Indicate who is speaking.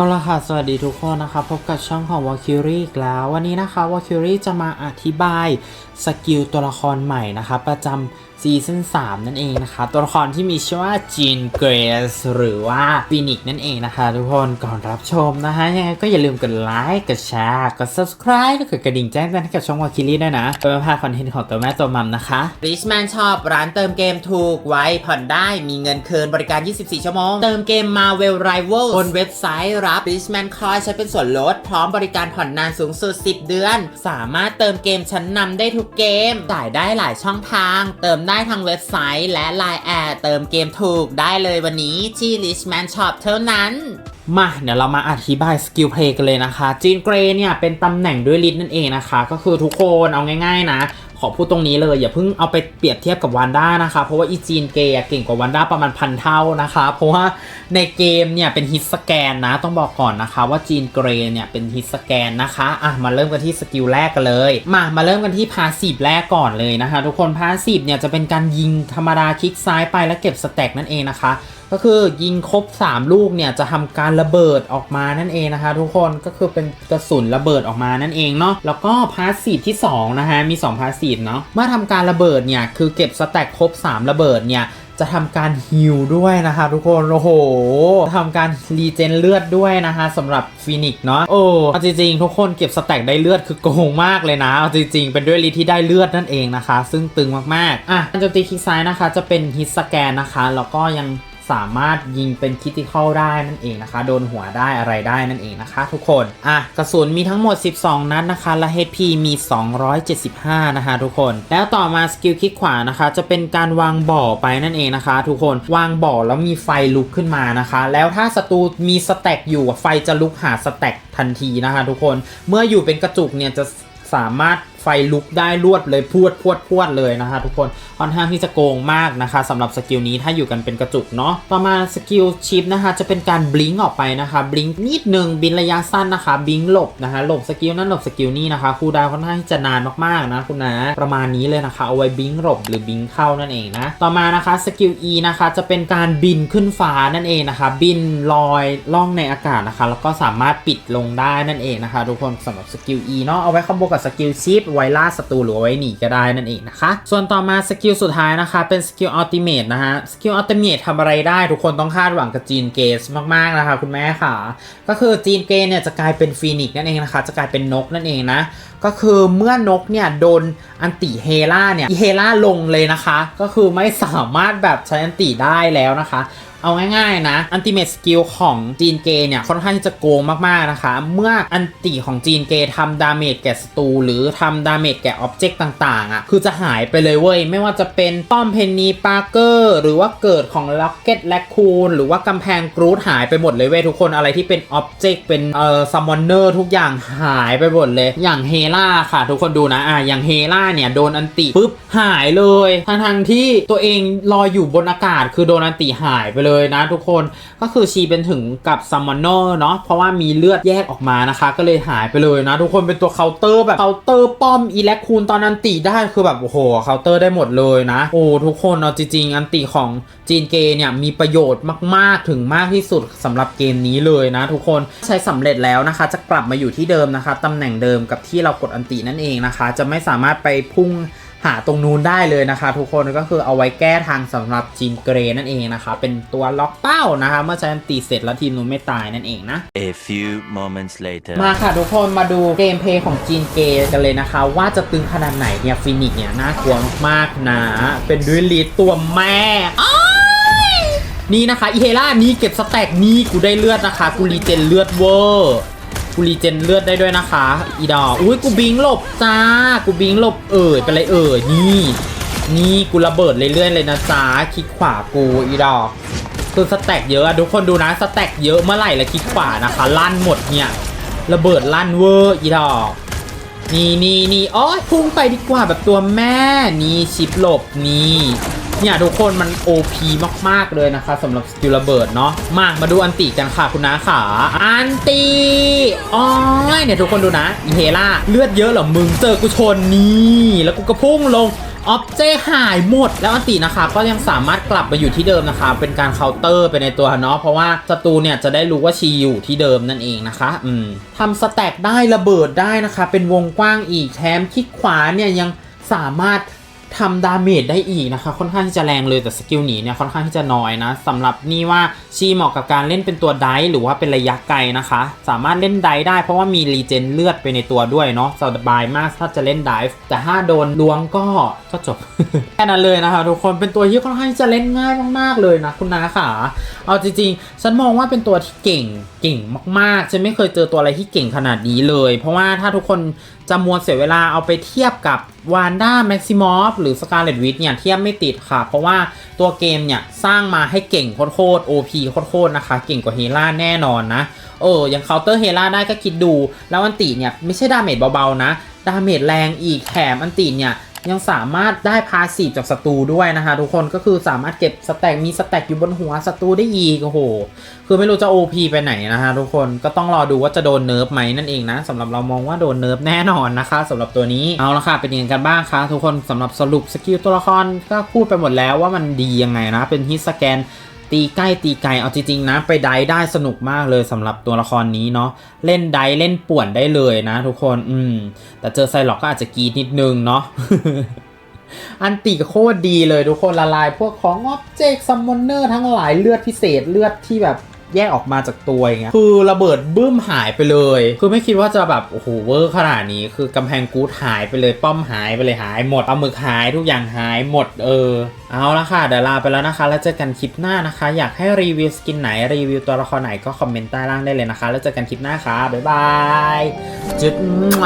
Speaker 1: All ค่ะ สวัสดีทุกคนนะคะพบกับช่องของ v a l k y r i อีกแล้ว วันนี้นะคะ v a l k y r i จะมาอธิบายสกิลตัวละครใหม่นะคะ ประจำซีซั่น3นั่นเองนะคะ ตัวละครที่มีชื่อว่าจีนเกรสหรือว่าฟินิกนั่นเองนะคะ ทุกคนก่อนรับชมนะคะยังไงก็อย่าลืมกดไลค์กดแชร์กด subscribe แล้วกดกระดิ่งแจ้งเตือนให้กับช่อง v a l k y r i ด้วยนะเพื่อไม่พลาดคอนเทนต์ของตัวแม่ตัวมัมนะคะ Richman Shop ร้านเติมเกมถูกไว้ผ่อนได้มีเงินคืนบริการ 24 ชั่วโมงเติมเกม Marvel Rivals บนเว็บไซต์รับ Richman Coin ใช้เป็นส่วนลด พร้อมบริการผ่อนนานสูงสุด 10 เดือน สามารถเติมเกมชั้นนำได้ทุกเกม จ่ายได้หลายช่องทาง เติมได้ทางเว็บไซต์และ Line แอดเติมเกมถูกได้เลยวันนี้ที่ Richman Shop เท่านั้นมาเดี๋ยวเรามาอธิบายสกิลเพลย์กันเลยนะคะจีนเกรเนี่ยเป็นตำแหน่งด้วยลิทนั่นเองนะคะ ก็คือทุกคนเอาง่ายๆนะ ขอพูดตรงนี้เลย อย่าเพิ่งเอาไปเปรียบเทียบกับวันด้านะคะ เพราะว่าอีจีนเกย์เก่งกว่าวันด้าประมาณพันเท่านะคะ เพราะว่าในเกมเนี่ยเป็นฮิตสแกนนะ ต้องบอกก่อนนะคะว่าจีนเกรเนี่ยเป็นฮิตสแกนนะคะอะมาเริ่มกันที่สกิลแรกกันเลย มามาเริ่มกันที่พาสซีฟแรกก่อนเลยนะคะ ทุกคนพาสซีฟเนี่ยจะเป็นการยิงธรรมดาคลิกซ้ายไปแล้วเก็บสแต็กนั่นเองนะคะ ก็คือยิงครบ 3 ลูกเนี่ยจะทำการระเบิดออกมานั่นเองนะคะ ทุกคนก็คือเป็นกระสุนระเบิดออกมานั่นเองเนาะแล้วก็พาสซีฟที่2นะฮะมี2พาสซีฟเนาะเมื่อทำการระเบิดเนี่ยคือเก็บสแต็กครบ 3 ระเบิดเนี่ยจะทำการฮิลด้วยนะคะทุกคน โอ้โหทำการรีเจนเลือดด้วยนะคะสำหรับฟินิกเนาะโอ้จริงๆ ทุกคนเก็บสแต็กได้เลือดคือโกงมากเลยนะเอาจริงๆ เป็นด้วยรีที่ได้เลือดนั่นเองนะคะ ซึ่งตึงมากๆ อะการโจมตีคลิกซ้ายนะคะ จะเป็นฮิตสแกนนะคะ แล้วก็ยัง สามารถยิงเป็นคิติคอลได้นั่นเองนะคะ โดนหัวได้อะไรได้นั่นเองนะคะ ทุกคนอะกระสุนมีทั้งหมด 12 นัดนะคะ และ HP มี 275 นะคะ ทุกคน แล้วต่อมาสกิลคลิกขวานะคะ จะเป็นการวางบ่อไปนั่นเองนะคะ ทุกคนวางบ่อแล้วมีไฟลุกขึ้นมานะคะ แล้วถ้าศัตรูมีสแต็กอยู่ไฟจะลุกหาสแต็กทันทีนะคะ ทุกคนเมื่ออยู่เป็นกระจุกเนี่ยจะสามารถไฟลุกได้รวดเลยพวดพวดพวดเลยนะคะทุกคนค่อนข้างที่จะโกงมากนะคะสำหรับสกิลนี้ถ้าอยู่กันเป็นกระจุกเนาะต่อมาสกิลชิปนะคะจะเป็นการบลิงก์ออกไปนะคะบลิงก์นิดนึงบินระยะสั้นนะคะบลิงก์หลบนะคะหลบสกิลนั้นหลบสกิลนี้นะคะคูดาวค่อนข้างที่จะนานมากๆนะคุณนะประมาณนี้เลยนะคะเอาไว้บลิงก์หลบหรือบิงก์เข้านั่นเองนะต่อมานะคะสกิล E นะคะจะเป็นการบินขึ้นฟ้านั่นเองนะคะบินลอยล่องในอากาศนะคะแล้วก็สามารถปิดลงได้นั่นเองนะคะทุกคนสำหรับสกิล E เนาะเอาไว้คอมโบกับสกิลชิปไว้ล่าศัตรูหรือไว้หนีก็ได้นั่นเองนะคะ ส่วนต่อมาสกิลสุดท้ายนะคะ เป็นสกิลอัลติเมทนะฮะสกิลอัลติเมททำอะไรได้ทุกคนต้องคาดหวังกับจีนเกสมากๆนะคะคุณแม่ค่ะ ก็คือจีนเกสเนี่ยจะกลายเป็นฟีนิกซ์นั่นเองนะคะ จะกลายเป็นนกนั่นเองนะก็คือเมื่อนกเนี่ยโดนอันติเฮล่าเนี่ยเฮล่าลงเลยนะคะ ก็คือไม่สามารถแบบใช้อันติได้แล้วนะคะ เอาง่ายๆนะอันติเมตสกิลของจีนเกเนี่ยค่อนข้างที่จะโกงมากๆนะคะ เมื่ออันติของจีนเกทำดาเมจแก่ศัตรูหรือทำดาเมจแก่อ็อบเจกต์ต่างๆอะคือจะหายไปเลยเว้ย ไม่ว่าจะเป็นป้อมเพนนีปาร์เกอร์หรือว่าเกิดของล็อกเก็ตแลคคูนหรือว่ากำแพงกรูดหายไปหมดเลยเว้ยทุกคนอะไรที่เป็นอ็อบเจกต์เป็นเอ่อซัมมอนเนอร์ทุกอย่างหายไปหมดเลย อย่างเฮล่าค่ะ ทุกคนดูนะอะอย่างเฮล่าเนี่ยโดนอันติปุ๊บหายเลยทั้งๆที่ตัวเองลอยอยู่บนอากาศคือโดนอันติหายไปเลยยนะทุกคนก็คือชีเป็นถึงกับซัมมอนเนอร์เนาะเพราะว่ามีเลือดแยกออกมานะคะ ก็เลยหายไปเลยนะ ทุกคนเป็นตัวเคาน์เตอร์แบบเคาน์เตอร์ป้อมอีแลคคูนตอนอันติได้คือแบบโอ้โหเคาน์เตอร์ได้หมดเลยนะ โอ้ทุกคนเอาจริงๆอันติของจีนเกเนี่ยมีประโยชน์มากๆถึงมากที่สุดสำหรับเกมนี้เลยนะ ทุกคนใช้สำเร็จแล้วนะคะ จะกลับมาอยู่ที่เดิมนะคะตำแหน่งเดิมกับที่เรากดอันตินั่นเองนะคะ จะไม่สามารถไปพุ่ง หาตรงนู้นได้เลยนะคะ ทุกคนก็คือเอาไว้แก้ทางสำหรับจีนเกรนั่นเองนะคะ เป็นตัวล็อกเป้านะคะ เมื่อใช้อันตีเสร็จแล้วทีมนู้นไม่ตายนั่นเองนะ
Speaker 2: A few moments later.
Speaker 1: มาค่ะทุกคนมาดูเกมเพลย์ของจีนเกย์กันเลยนะคะ ว่าจะตึงขนาดไหนเนี่ยฟินิกเนี่ยน่ากลัวมากๆนะเป็นด้วยลีดตัวแม่อ้ายนี่นะคะอีเฮล่านี่เก็บสแต็กนี่กูได้เลือดนะคะ กูรีเจนเลือดเวอร์ กูรีเจนเลือดได้ด้วยนะคะ อีดอกอุ้ยกูบิงหลบจ้า กูบิงหลบเอ่ยไปเลยเอ่ยนี่ นี่กูระเบิดเรื่อยๆเลยนะจ้าคลิกขวากูอีดอกคือสแต็กเยอะอะทุกคนดูนะสแต็กเยอะเมื่อไหร่ล้วคลิกขวานะคะลั่นหมดเนี่ย ระเบิดลั่นเวอร์อีดอกนี่นี่นี่โอ้ยพุ่งไปดีกว่าแบบตัวแม่นี่ชิปหลบนี่ เนี่ยทุกคนมัน OP มาก ๆ เลยนะคะสำหรับสกิลระเบิดเนาะมามาดูอันติกันค่ะคุณน้าขาอันติอ๋อเนี่ยทุกคนดูนะอีเฮล่าเลือดเยอะเหรอมึงเจอกูชนนี่แล้วกูก็พุ่งลงออบเจหายหมด แล้วอันตินะคะ ก็ยังสามารถกลับมาอยู่ที่เดิมนะคะ เป็นการเคาน์เตอร์ไปในตัวเนาะเพราะว่าศัตรูเนี่ยจะได้รู้ว่าชีอยู่ที่เดิมนั่นเองนะคะ อืมทำสแต็กได้ระเบิดได้นะคะ เป็นวงกว้างอีกแถมคลิกขวาเนี่ยยังสามารถ ทำดาเมจได้อีกนะคะ ค่อนข้างที่จะแรงเลยแต่สกิลหนีเนี่ยค่อนข้างที่จะน้อยนะสำหรับนี่ว่าชีเหมาะกับการเล่นเป็นตัวไดหรือว่าเป็นระยะไกลนะคะ สามารถเล่นไดได้เพราะว่ามีรีเจนเลือดไปในตัวด้วยเนาะสบายมากถ้าจะเล่นไดฟ์แต่ถ้าโดนล้วงก็ก็จบแค่นั้นเลยนะคะทุกคนเป็นตัวที่ค่อนข้างที่จะเล่นง่ายมากๆเลยนะคุณนาค่ะเอาจริงๆฉันมองว่าเป็นตัวที่เก่งเก่งมากๆฉันไม่เคยเจอตัวอะไรที่เก่งขนาดนี้เลย เพราะว่าถ้าทุกคนจะมัวเสียเวลาเอาไปเทียบกับ วานด้าแม็กซิมอฟหรือสกาเลตวิทเนี่ยเทียบไม่ติดค่ะ เพราะว่าตัวเกมเนี่ยสร้างมาให้เก่งโคตรโอพีโคตรนะคะ เก่งกว่าเฮล่าแน่นอนนะเอออย่างเคาน์เตอร์เฮล่าได้ก็คิดดู แล้วอันติเนี่ยไม่ใช่ดาเมจเบาๆนะ ดาเมจแรงอีกแถมอันติเนี่ย ยังสามารถได้พาสีจากศัตรูด้วยนะคะทุกคนก็คือสามารถเก็บสแต็กมีสแต็กอยู่บนหัวศัตรูได้อีกโอ้โห คือไม่รู้จะ OP ไปไหนนะคะทุกคนก็ต้องรอดูว่าจะโดนเนิร์ฟไหมนั่นเองนะสำหรับเรามองว่าโดนเนิร์ฟแน่นอนนะคะสำหรับตัวนี้เอาละค่ะเป็นยังไงกันบ้างคะทุกคนสำหรับสรุปสกิลตัวละครก็พูดไปหมดแล้วว่ามันดียังไงนะเป็นฮิตสแกน ตีใกล้ตีไกลเอาจริงๆนะ ไปไดได้สนุกมากเลยสำหรับตัวละครนี้เนาะเล่นไดเล่นป่วนได้เลยนะ ทุกคนอืมแต่เจอไซล็อกก็อาจจะกรีดนิดนึงเนาะอันติโคตรดีเลยทุกคนละลายพวกของออบเจกต์ซัมมอนเนอร์ทั้งหลายเลือดพิเศษเลือดที่แบบ แยกออกมาจากตัวอย่างเงี้ยคือระเบิดบึ้มหายไปเลย คือไม่คิดว่าจะแบบโอ้โหเวอร์ขนาดนี้ คือกำแพงกูดหายไปเลยป้อมหายไปเลยหายหมดปลาหมึกหายทุกอย่างหายหมดเออ เอาละค่ะเดี๋ยวลาไปแล้วนะคะ แล้วเจอกันคลิปหน้านะคะ อยากให้รีวิวสกินไหนรีวิวตัวละครไหนก็คอมเมนต์ใต้ล่างได้เลยนะคะ แล้วเจอกันคลิปหน้าค่ะบ๊ายบายจุดมั่ว